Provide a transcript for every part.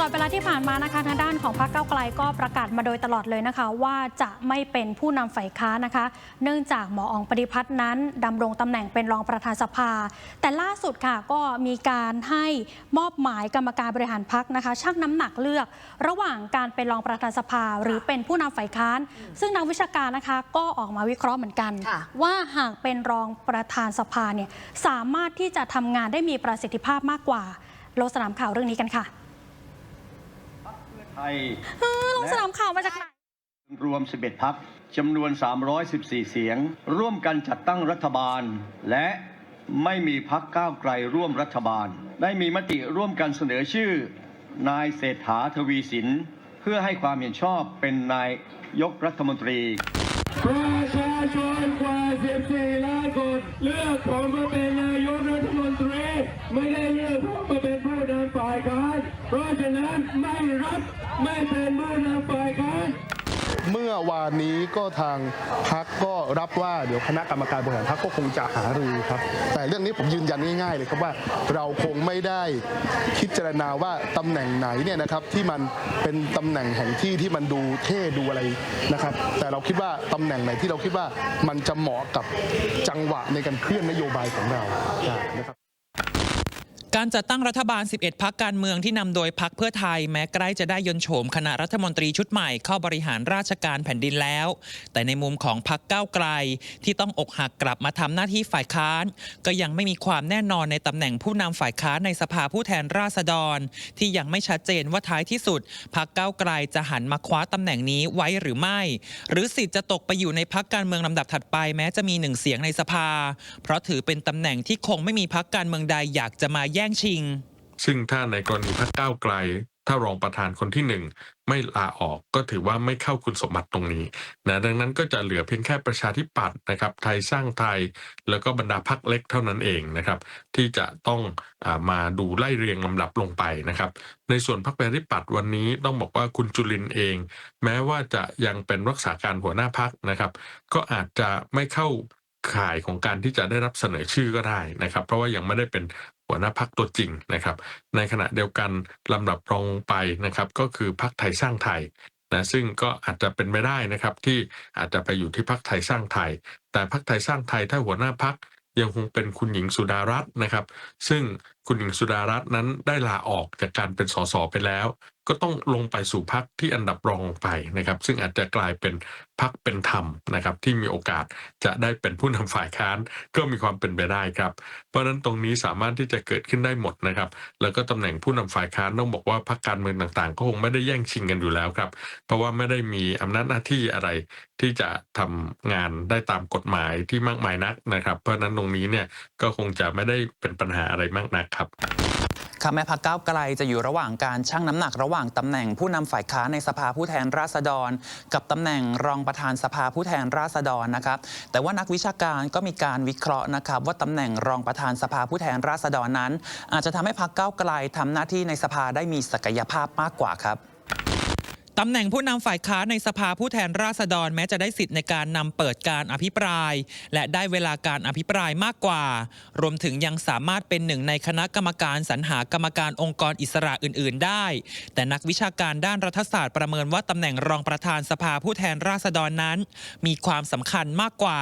ลอดเวลาที่ผ่านมานะคะทางด้านของพรรคเก้าวไกลก็ประกาศมาโดยตลอดเลยนะคะ ว่าจะไม่เป็นผู้นำฝ่ายค้านนะคะ เนื่องจากหมออองปฏิพัฒน์นั้นดำรงตำแหน่งเป็นรองประธานสภา แต่ล่าสุดค่ะก็มีการให้มอบหมายกรรมการบริหารพรรคนะคะชั่งน้ำหนักเลือก ระหว่างการเป็นรองประธานสภา หรือเป็นผู้นำฝ่ายค้าน ซึ่งนักวิชาการนะคะก็ออกมาวิเคราะห์เหมือนกันค่ะว่าหากเป็นรองประธานสภาเนี่ยสามารถที่จะทำงานได้มีประสิทธิภาพมากกว่าโลกสนามข่าวเรื่องนี้กันค่ะ ไทยเออลงสนามข่าวมาจากไหนรวม 11 พักจำนวน 314 เสียง ร่วมกันจัดตั้งรัฐบาล และไม่มีพักก้าวไกลร่วมรัฐบาล ได้มีมติร่วมกันเสนอชื่อ นายเศรษฐาทวีสิน เพื่อให้ความเห็นชอบเป็นนายยกรัฐมนตรีประชาชนกว่า 14 ล้านคนเลือกผมมาเป็นนายกรัฐมนตรี ไม่ได้เลือกผมมาเป็นผู้นำฝ่ายค้านเพราะฉะนั้นไม่รับ ไม่เป็นผู้นำฝ่ายค้านเมื่อวานนี้ก็ทางพักก็รับว่าเดี๋ยวคณะกรรมการบริหารพักก็คงจะหารือครับ แต่เรื่องนี้ผมยืนยันง่ายๆเลยครับว่าเราคงไม่ได้พิจารณาว่าตำแหน่งไหนเนี่ยนะครับที่มันเป็นตำแหน่งแห่งที่ที่มันดูเท่ดูอะไรนะครับ แต่เราคิดว่าตำแหน่งไหนที่เราคิดว่ามันจะเหมาะกับจังหวะในการเคลื่อนนโยบายของเรานะครับ การจัดตั้งรัฐบาล 11 พักการเมืองที่นำโดยพักเพื่อไทยแม้ใกล้จะได้ยนโฉมคณะรัฐมนตรีชุดใหม่เข้าบริหารราชการแผ่นดินแล้ว แต่ในมุมของพักก้าวไกล ที่ต้องอกหักกลับมาทำหน้าที่ฝ่ายค้าน ก็ยังไม่มีความแน่นอนในตำแหน่งผู้นำฝ่ายค้านในสภาผู้แทนราษฎร ที่ยังไม่ชัดเจนว่าท้ายที่สุดพักก้าวไกลจะหันมาคว้าตำแหน่งนี้ไว้หรือไม่ หรือสิทธิ์จะตกไปอยู่ในพักการเมืองลำดับถัดไปแม้จะมีหนึ่งเสียงในสภา เพราะถือเป็นตำแหน่งที่คงไม่มีพักการเมืองใดอยากจะมาแย่งชิง ซึ่งถ้าในกรณีพรรคก้าวไกล ถ้ารองประธานคนที่หนึ่งไม่ลาออกก็ถือว่าไม่เข้าคุณสมบัติตรงนี้นะดังนั้นก็จะเหลือเพียงแค่ประชาธิปัตย์นะครับ ไทยสร้างไทยแล้วก็บรรดาพรรคเล็กเท่านั้นเองนะครับ ที่จะต้องอามาดูไล่เรียงลำดับลงไปนะครับ ในส่วนพรรคประชาธิปัตย์วันนี้ต้องบอกว่าคุณจุลินเอง แม้ว่าจะยังเป็นรักษาการหัวหน้าพักนะครับ ก็อาจจะไม่เข้าข่ายของการที่จะได้รับเสนอชื่อก็ได้นะครับ เพราะว่ายังไม่ได้เป็น หัวหน้าพักตัวจริงนะครับ ในขณะเดียวกันลำดับรองไปนะครับก็คือพักไทยสร้างไทยนะซึ่งก็อาจจะเป็นไม่ได้นะครับที่อาจจะไปอยู่ที่พักไทยสร้างไทย แต่พักไทยสร้างไทยถ้าหัวหน้าพักยังคงเป็นคุณหญิงสุดารัตน์นะครับ ซึ่ง คุณหญิงสุดารัตน์นั้นได้ลาออกจากการเป็นสสไปแล้ว ก็ต้องลงไปสู่พักที่อันดับรองลงไปนะครับ ซึ่งอาจจะกลายเป็นพักเป็นธรรมนะครับ ที่มีโอกาสจะได้เป็นผู้นำฝ่ายค้านก็มีความเป็นไปได้ครับ เพราะฉะนั้นตรงนี้สามารถที่จะเกิดขึ้นได้หมดนะครับ แล้วก็ตำแหน่งผู้นำฝ่ายค้านต้องบอกว่าพรรคการเมืองต่างๆ ก็คงไม่ได้แย่งชิงกันอยู่แล้วครับ เพราะว่าไม่ได้มีอำนาจหน้าที่อะไรที่จะทำงานได้ตามกฎหมายที่มากมายนักนะครับ เพราะฉะนั้นตรงนี้เนี่ยก็คงจะไม่ได้เป็นปัญหาอะไรมากนักครับค่ะแม้พักก้าวไกลจะอยู่ระหว่างการชั่งน้ำหนักระหว่างตำแหน่งผู้นำฝ่ายค้านในสภาผู้แทนราษฎร กับตำแหน่งรองประธานสภาผู้แทนราษฎรนะครับแต่ว่านักวิชาการก็มีการวิเคราะห์นะครับว่าตำแหน่งรองประธานสภาผู้แทนราษฎรนั้น อาจจะทำให้พักก้าวไกลทำหน้าที่ในสภาได้มีศักยภาพมากกว่าครับ ตำแหน่งผู้นำฝ่ายค้านในสภาผู้แทนราษฎรแม้จะได้สิทธิ์ในการนำเปิดการอภิปราย และได้เวลาการอภิปรายมากกว่า รวมถึงยังสามารถเป็นหนึ่งในคณะกรรมการสรรหากรรมการองค์กรอิสระอื่น ๆ ได้ แต่นักวิชาการด้านรัฐศาสตร์ประเมินว่าตำแหน่งรองประธานสภาผู้แทนราษฎรนั้น มีความสำคัญมากกว่า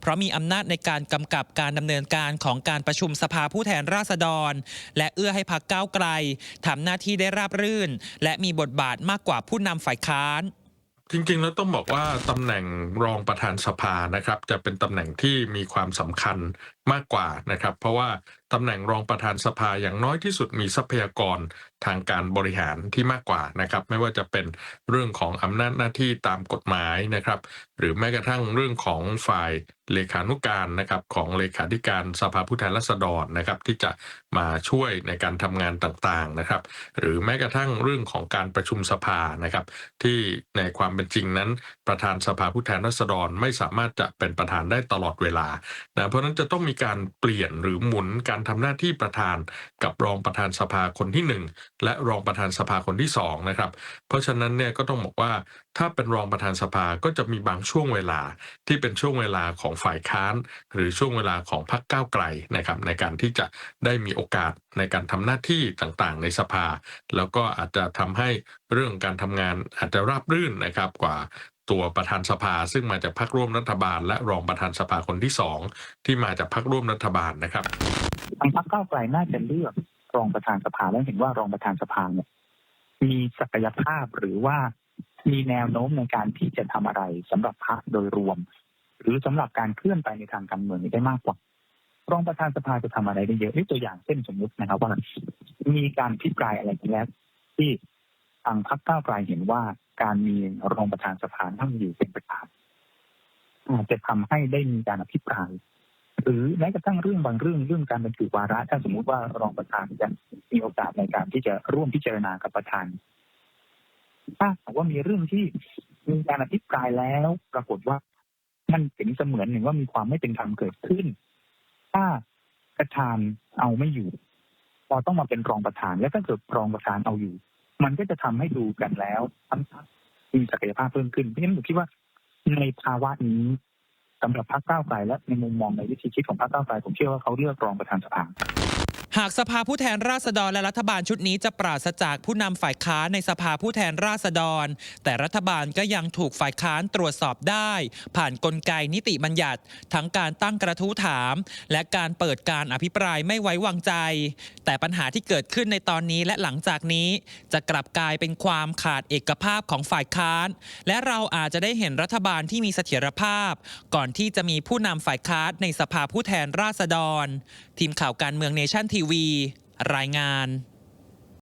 เพราะมีอำนาจในการกำกับการดำเนินการของการประชุมสภาผู้แทนราษฎร และเอื้อให้พักก้าวไกลทำหน้าที่ได้ราบรื่น และมีบทบาทมากกว่าผู้นำฝ่ายค้าน จริงๆ แล้วต้องบอกว่าตำแหน่งรองประธานสภานะครับ จะเป็นตำแหน่งที่มีความสำคัญ มากกว่านะครับ เพราะว่าตำแหน่งรองประธานสภาอย่างน้อยที่สุดมีทรัพยากรทางการบริหารที่มากกว่านะครับ ไม่ว่าจะเป็นเรื่องของอำนาจหน้าที่ตามกฎหมายนะครับ หรือแม้กระทั่งเรื่องของฝ่ายเลขานุการนะครับของเลขาธิการสภาผู้แทนราษฎรนะครับที่จะมาช่วยในการทำงานต่างๆนะครับ หรือแม้กระทั่งเรื่องของการประชุมสภานะครับ ที่ในความเป็นจริงนั้น ประธานสภาผู้แทนราษฎรไม่สามารถจะเป็นประธานได้ตลอดเวลานะเพราะนั้นจะต้องมีการเปลี่ยนหรือหมุนการทำหน้าที่ประธานกับรองประธานสภาคนที่หนึ่งและรองประธานสภาคนที่สองนะครับเพราะฉะนั้นเนี่ยก็ต้องบอกว่าถ้าเป็นรองประธานสภาก็จะมีบางช่วงเวลาที่เป็นช่วงเวลาของฝ่ายค้าน หรือช่วงเวลาของพรรคก้าวไกลนะครับในการที่จะได้มีโอกาสในการทำหน้าที่ต่างๆ ในสภา แล้วก็อาจจะทำให้เรื่องการทำงานอาจจะราบรื่นนะครับกว่า ตัวประธานสภา ซึ่งมาจากพรรคร่วมรัฐบาล และรองประธานสภาคนที่สองที่มาจากพรรคร่วมรัฐบาลนะครับทางพรรคก้าวไกลน่าจะเลือกรองประธานสภาแล้วเห็นว่ารองประธานสภาเนี่ยมีศักยภาพหรือว่ามีแนวโน้มในการที่จะทำอะไรสำหรับพรรคโดยรวม หรือสำหรับการเคลื่อนไปในทางการเมืองนี้ได้มากกว่ารองประธานสภาจะทำอะไรได้เยอะยกตัวอย่างเช่นสมมตินะครับว่ามีการพิปรายอะไรกันแล้วที่ทางพรรคก้าวไกลเห็นว่า การมีรองประธานสภานั่งอยู่เป็นประธานอาจจะทำให้ได้มีการอภิปรายหรือแม้กระทั่งเรื่องบางเรื่องเรื่องการบรรจุวาระถ้าสมมุติว่ารองประธานจะมีโอกาสในการที่จะร่วมพิจารณากับประธาน ถ้าหากว่ามีเรื่องที่มีการอภิปรายแล้ว ปรากฏว่ามันเป็นเสมือนหนึ่งว่ามีความไม่เป็นธรรมเกิดขึ้น ถ้าประธานเอาไม่อยู่พอต้องมาเป็นรองประธาน และถ้าเกิดรองประธานเอาอยู่ มันก็จะทำให้ดูกันแล้วทั้งมีศักยภาพเพิ่มขึ้นเพราะฉะนั้นผมคิดว่าในภาวะนี้สำหรับพรรคก้าวไกลและในมุมมองในวิธีคิดของพรรคก้าวไกลผมเชื่อว่าเขาเลือกรองประธานสภา หากสภาผู้แทนราษฎรและรัฐบาลชุดนี้จะปราศจากผู้นำฝ่ายค้านในสภาผู้แทนราษฎร แต่รัฐบาลก็ยังถูกฝ่ายค้านตรวจสอบได้ ผ่านนกลไกนิติบัญญัติ ทั้งการตั้งกระทู้ถาม และการเปิดการอภิปรายไม่ไว้วางใจ แต่ปัญหาที่เกิดขึ้นในตอนนี้และหลังจากนี้ จะกลับกลายเป็นความขาดเอกภาพของฝ่ายค้าน และเราอาจจะได้เห็นรัฐบาลที่มีเสถียรภาพ ก่อนที่จะมีผู้นำฝ่ายค้านในสภาผู้แทนราษฎร ทีมข่าวการเมืองเนชั่นทีวี รายงาน